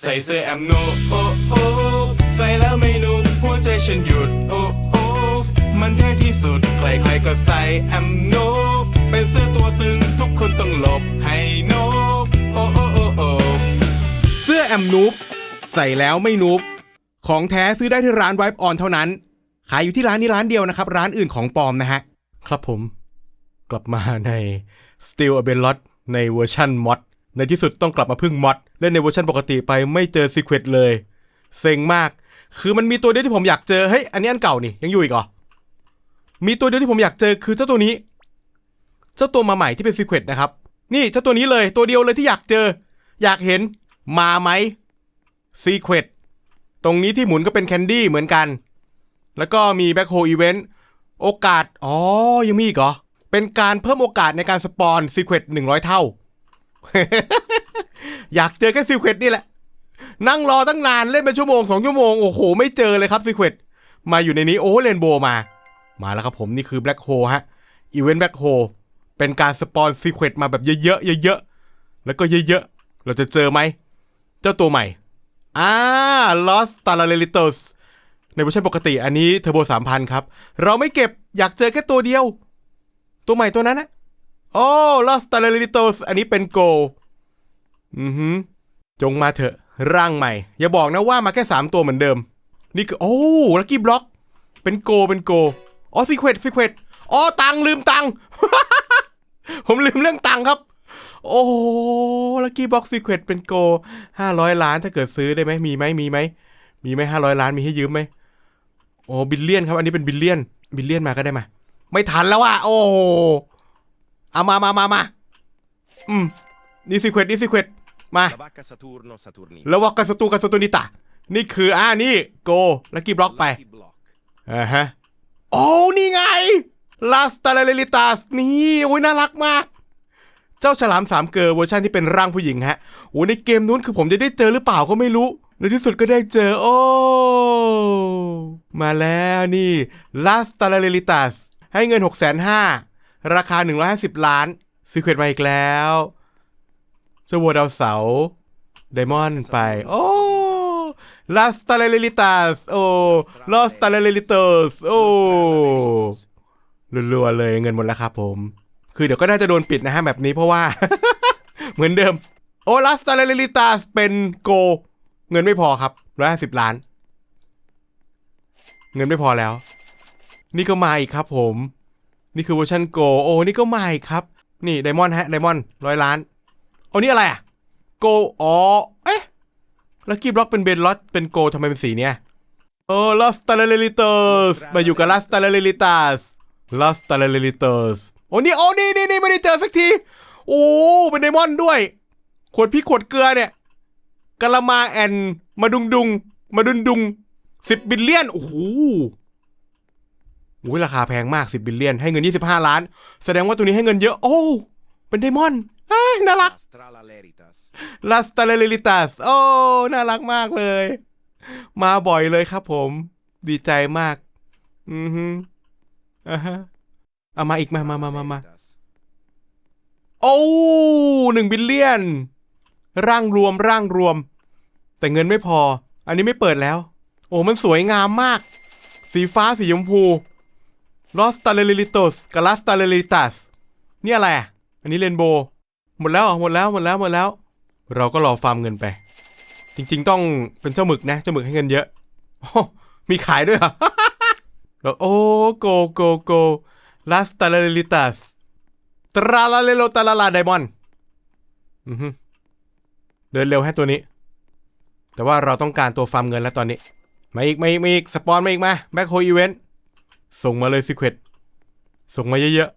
ใส่เสื้อแอมโนโอ้โอใส่แล้วไม่นุ่มหัวใจฉันหยุดโอ้โอมันเท่ที่สุดใครๆก็ใส่แอมโนเป็นเสื้อตัวตึงทุกคนต้องหลบให้โนโอโอ้โอโอเสื้อแอมนูบใส่แล้วไม่นูบของแท้ซื้อได้ที่ร้านไวป์ออนเท่านั้น ขายอยู่ที่ร้านนี้ร้านเดียวนะครับ ร้านอื่นของปลอมนะฮะ ครับผม กลับมาใน Steel a b e l o t ในเวอร์ชันมอด ในที่สุดต้องกลับมาพึ่งมอดเล่นในเวอร์ชันปกติไปไม่เจอซีเควตเลย เซ็งมาก คือมันมีตัวเดียวที่ผมอยากเจอ เฮ้ย อันนี้อันเก่านี่ยังอยู่อีกเหรอ มีตัวเดียวที่ผมอยากเจอคือเจ้าตัวนี้ เจ้าตัวมาใหม่ที่เป็นซีเควตนะครับ นี่เจ้าตัวนี้เลยตัวเดียวเลยที่อยากเจอ อยากเห็นมาไหมซีเควตตรงนี้ที่หมุนก็เป็นแคนดี้เหมือนกัน แล้วก็มีแบ็คโฮอีเวนต์โอกาส อ๋อ ยังมีอีกเหรอ เป็นการเพิ่มโอกาสในการสปอนซีเควตหนึ่งร้อยเท่า อยากเจอแค่ซีเควตนี่แหละ นั่งรอตั้งนานเล่นเป็นชั่วโมงสองชั่วโมง โอ้โห ไม่เจอเลยครับซีเควตมาอยู่ในนี้โอ้เรนโบมา มาแล้วครับผมนี่คือแบล็คโฮฮะอีเวนต์แบล็คโฮเป็นการสปอนซีเควตมาแบบเยอะๆเยอะๆแล้วก็เยอะๆ เราจะเจอไหม เจ้าตัวใหม่อ่า Lost t a l a l i t o s ในเวอร์ชันปกติอันนี้เทอร์โบ3,000ครับ เราไม่เก็บอยากเจอแค่ตัวเดียว ตัวใหม่ตัวนั้นนะ โอ้ Lost t a l a l e l i t o s อันนี้เป็นโกอือหือจงมาเถอะ ร่างใหม่ อย่าบอกนะว่ามาแค่ 3 ตัวเหมือนเดิม นี่คือ โอ้ลักกี้บล็อก เป็นโกเป็นโกอ๋อซีเควตซีเควตอ๋อตังลืมตัง ผมลืมเรื่องตังครับ โอ้ลักกี้บล็อกซีเควตเป็นโกห้าร้อยล้านถ้าเกิดซื้อได้ไหมมีไหมมีไหมมีไหมห้าร้อยล้านมีให้ยืมไหมโอ้บิลเลียนครับ อันนี้เป็นบิลเลียนบิลเลียนมาก็ได้มา ไม่ทันแล้วอะโอ้ เอามามามามาอืมนี่ซีเควตนี่ซีเควตมา La vacca Saturno Saturnino. แล้วว่ากันสตูกันสตูนิตะ นี่คืออ่านี่โกลักกี้บล็อกไป Lucky Block. อ่าฮะ โอ้ นี่ไง ลาสตาเลลิตาส นี่ โอ้ยน่ารักมาก เจ้าฉลามสามเกอเวอร์ชันที่เป็นร่างผู้หญิงฮะ โอ้ในเกมนู้นคือผมจะได้เจอหรือเปล่าก็ไม่รู้ ในที่สุดก็ได้เจอ โอ้ มาแล้วนี่ ลาสตาเลลิตาส ให้เงิน 6 5 0 0 0 ราคา 150 ล้านซีเควตมาอีกแล้วเจ้าวัวดาวเสาไดมอนด์ไป โอ้ลาสตาเลลิตาสโอ้ลอสตาเลลิตาสโอ้รัวๆเลยเงินหมดแล้วครับผม คือเดี๋ยวก็น่าจะโดนปิดนะฮะแบบนี้เพราะว่า เหมือนเดิม โอลัสตาเลลิตาสเป็นโก เงินไม่พอครับร้อยห้าสิบล้าน เงินไม่พอแล้ว นี่ก็มาอีกครับผม นี่คือเวอร์ชันโกโอ้นี่ก็มาอีกครับ นี่ไดมอนด์ฮะไดมอนด์ร้อยล้านเอานี่อะไรอะโกอ๋อเอ๊ะลักกี้บล็อกเป็นเบนลอตเป็นโกทำไมเป็นสีเนี้ยโอ้ลอสตาเลลิตาสมาอยู่กับลอสตาเลลิตาสลัสตาเลลิเตอร์สโอ้นี่โอ้นี่นี่นี่ไม่ได้เจอสักที โอ้เป็นไดมอนด์ด้วย ขวดพริกขวดเกลือเนี่ยกะละมาแอนมาดุงดุงมาดุนดุงสิบบิลเลียนโอ้โห อ้ยราคาแพงมากสิบบิลเลียน ให้เงินยี่สิบห้าล้าน แสดงว่าตัวนี้ให้เงินเยอะ โอ้ เป็นไดมอนด์อ้ายน่ารัก Astrala Leritas. ลาสตาเลลิตัสโอ้ น่ารักมากเลย มาบ่อยเลยครับผม ดีใจมาก อือฮึอ่าฮะเอามาอีกมามามามามา Leritas. โอ้หนึ่งบิลเลียน ร่างรวมร่างรวม แต่เงินไม่พอ อันนี้ไม่เปิดแล้ว โอ้ มันสวยงามมาก สีฟ้าสีชมพู ลอสตาเลลิโตสกับลาสตาเลลิตัสนี่อะไรอะอันนี้เรนโบว์หมดแล้วหรอหมดแล้วหมดแล้วหมดแล้ว เราก็รอฟาร์มเงินไป จริง ๆ ต้องเป็นเจ้าหมึกนะเจ้าหมึกให้เงินเยอะโอ้มีขายด้วยเหรอแล้วโอ้โกโกโกลาสตาเลลิตัสตราลาเลโลตาลาลาไดมอนด์เดินเร็วให้ตัวนี้ แต่ว่าเราต้องการตัวฟาร์มเงินแล้วตอนนี้ มาอีกมาอีกมาอีกสปอนมาอีกมาแบ็คโฮอีเวนต์ ส่งมาเลยซีเควตส่งมาเยอะ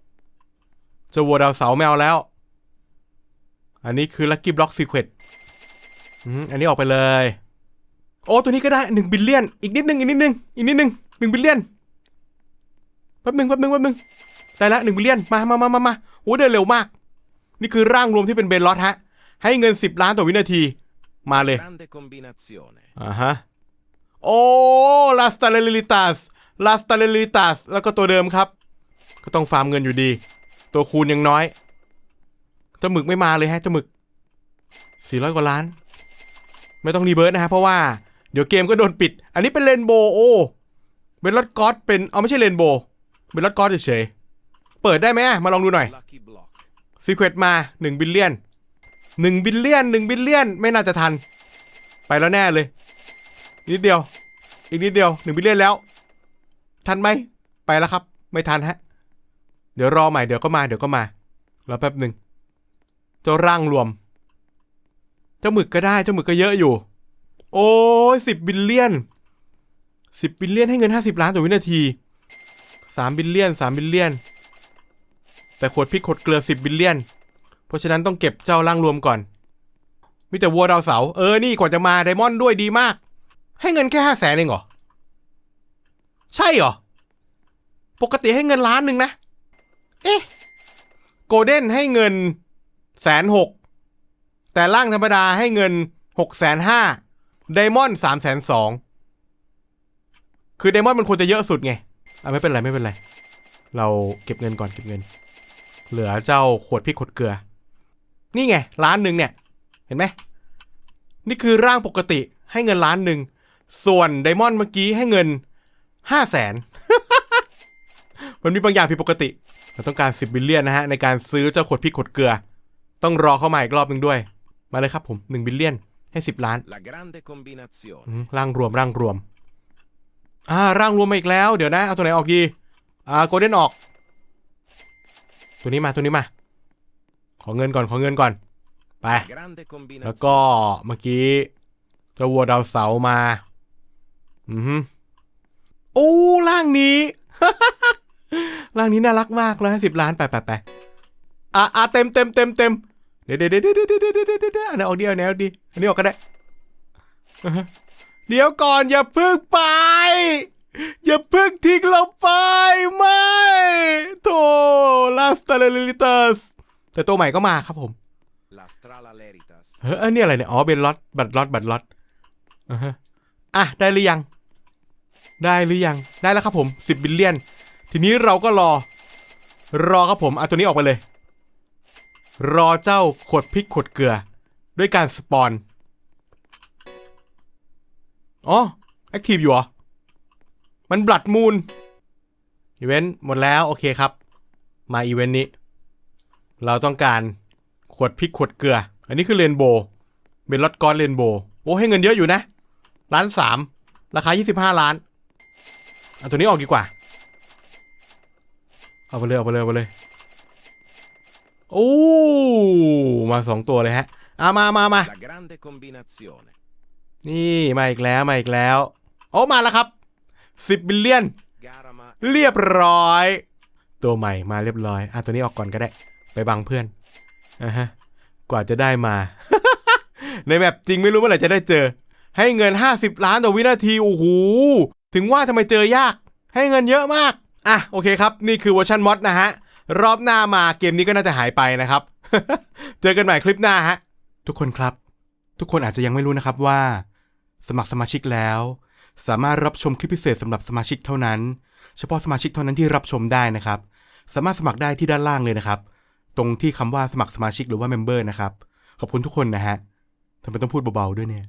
ๆเจะวัวดาวเสาร์ไม่เอาแล้ว อันนี้คือลัคกี้บล็อกซีเควตอันนี้ออกไปเลย โอ้ ตัวนี้ก็ได้หนึ่งบิลเลียน อีกนิดนึง อีกนิดนึง อีกนิดนึงหนึ่งบิลเลียน แป๊บนึงแป๊บนึงแป๊บนึงได้ละหนึ่งบิลเลียน มามามามามาโอ้เดินเร็วมาก นี่คือร่างรวมที่เป็นเบนลอตฮะ ให้เงิน10ล้านต่อวินาที มาเลย Grande combinazione. อ่าฮะ โอ้ลาสตาเลลิตัส ลาสตาเลลิตัสแล้วก็ตัวเดิมครับ ก็ต้องฟาร์มเงินอยู่ดี ตัวคูณยังน้อยเจ้าหมึกไม่มาเลยฮะเจ้าหมึก 400 กว่าล้าน ไม่ต้องรีเบิร์ตนะฮะเพราะว่าเดี๋ยวเกมก็โดนปิด อันนี้เป็นเรนโบว์โอเบลลอดกอดเป็นเอาไม่ใช่เรนโบว์เบลลอดกอดเฉยเปิดได้ไหมมาลองดูหน่อยซีเควตมา1บิลเลียน1บิลเลียน1บิลเลียนไม่น่าจะทัน ไปแล้วแน่เลย นิดเดียว อีกนิดเดียว1บิลเลียนแล้ว ทันไหมไปแล้วครับ ไม่ทันฮะ เดี๋ยวรอใหม่เดี๋ยวก็มาเดี๋ยวก็มารอแป๊บหนึ่งเจ้าร่างรวม เจ้าหมึกก็ได้เจ้าหมึกก็เยอะอยู่ โอ้ยสิบบิลเลียนสิบบิลเลียนให้เงินห้าสิบล้านต่อวินาทีสามบิลเลียนสามบิลเลียน แต่ขวดพริกขวดเกลือสิบบิลเลียน เพราะฉะนั้นต้องเก็บเจ้าร่างรวมก่อนมีแต่วัวดาวเสา เออ นี่กว่าจะมาไดมอนด์ด้วยดีมาก ให้เงินแค่ห้าแสนเองเหรอ ใช่เหรอ ปกติให้เงินล้านหนึ่งนะ เอ๊ะ โกลเด้นให้เงินแสนหก แต่ร่างธรรมดาให้เงินหกแสนห้าไดมอนด์สามแสนสอง คือไดมอนด์มันควรจะเยอะสุดไง อะไม่เป็นไรไม่เป็นไร เราเก็บเงินก่อนเก็บเงิน เหลือเจ้าขวดพริกขวดเกลือ นี่ไงล้านหนึ่งเนี่ย เห็นไหม นี่คือร่างปกติให้เงินล้านหนึ่ง ส่วนไดมอนด์เมื่อกี้ให้เงิน ห้าแสนมันมีบางอย่างผิดปกติ เราต้องการ10บิลเลียนนะฮะ ในการซื้อเจ้าขวดพริกขวดเกลือ ต้องรอเข้ามาอีกรอบหนึ่งด้วย มาเลยครับผม1บิลเลียนให้10ล้าน La grande combinazione. อืมร่างรวมร่างรวม อ่าร่างรวมมาอีกแล้ว เดี๋ยวนะ เอาตัวไหนออกดี อ่าโกลเด้นออก ตัวนี้มาตัวนี้มา ขอเงินก่อนขอเงินก่อน ไป La grande แล้วก็ combinazione. เมื่อกี้เจ้าวัวดาวเสาร์มา อือฮึโโอ้ล่างนี้ ล่างนี้น่ารักมากเลยสิบล้านไปไปไปอะอะเต็มเต็มเต็มเต็มเดี๋ยวเดี๋ยวเดี๋ยวเดี๋ยวเดี๋ยวเดี๋ยวอันนี้ออกเดียวแนวดีอันนี้ออกก็ได้ เดี๋ยวก่อนอย่าเพิ่งไป อย่าเพิ่งทิ้งเราไป ไม่โธ่ลาสตาเลลิตัสแต่ตัวใหม่ก็มาครับผมเฮ้ยอันนี้อะไรเนี่ย อ๋อเบนล็อตบัตรล็อตบัตรล็อตอะได้หรือยัง ได้หรือยัง ได้แล้วครับผม 10บิลเลียน ทีนี้เราก็รอ รอครับผม เอาตัวนี้ออกไปเลย รอเจ้าขวดพริกขวดเกลือ ด้วยการสปอน อ๋อ แอคทีฟอยู่เหรอ มันบลัดมูนอีเวนต์หมดแล้ว โอเคครับ มาอีเวนต์นี้ เราต้องการขวดพริกขวดเกลือ อันนี้คือเรนโบว์เบลลอดกอนเรนโบว์โอ้ให้เงินเยอะอยู่นะ ล้านสามราคา 25 ล้าน เอาตัวนี้ออกดีกว่า เอาไปเลยเอาไปเลยเอาไปเลย โอ้ มาสองตัวเลยฮะอะมามามานี่มาอีกแล้วมาอีกแล้ว โอ้มาแล้วครับ10บิลเลียน เรียบร้อย ตัวใหม่มาเรียบร้อยอะตัวนี้ออกก่อนก็ได้ ไปบังเพื่อนอะฮะ กว่าจะได้มา ในแบบจริงไม่รู้เมื่อไหร่จะได้เจอ ให้เงิน 50 ล้านต่อวินาที โอ้โห ถึงว่าทำไมเจอยาก ให้เงินเยอะมาก อะโอเคครับ นี่คือเวอร์ชันมอดนะฮะ รอบหน้ามาเกมนี้ก็น่าจะหายไปนะครับ เจอกันใหม่คลิปหน้าฮะ ทุกคนครับ ทุกคนอาจจะยังไม่รู้นะครับว่า สมัครสมาชิกแล้ว สามารถรับชมคลิปพิเศษสำหรับสมาชิกเท่านั้น เฉพาะสมาชิกเท่านั้นที่รับชมได้นะครับ สามารถสมัครได้ที่ด้านล่างเลยนะครับ ตรงที่คำว่าสมัครสมาชิกหรือว่าเมมเบอร์นะครับ ขอบคุณทุกคนนะฮะทำไมต้องพูดเบาๆด้วยเนี่ย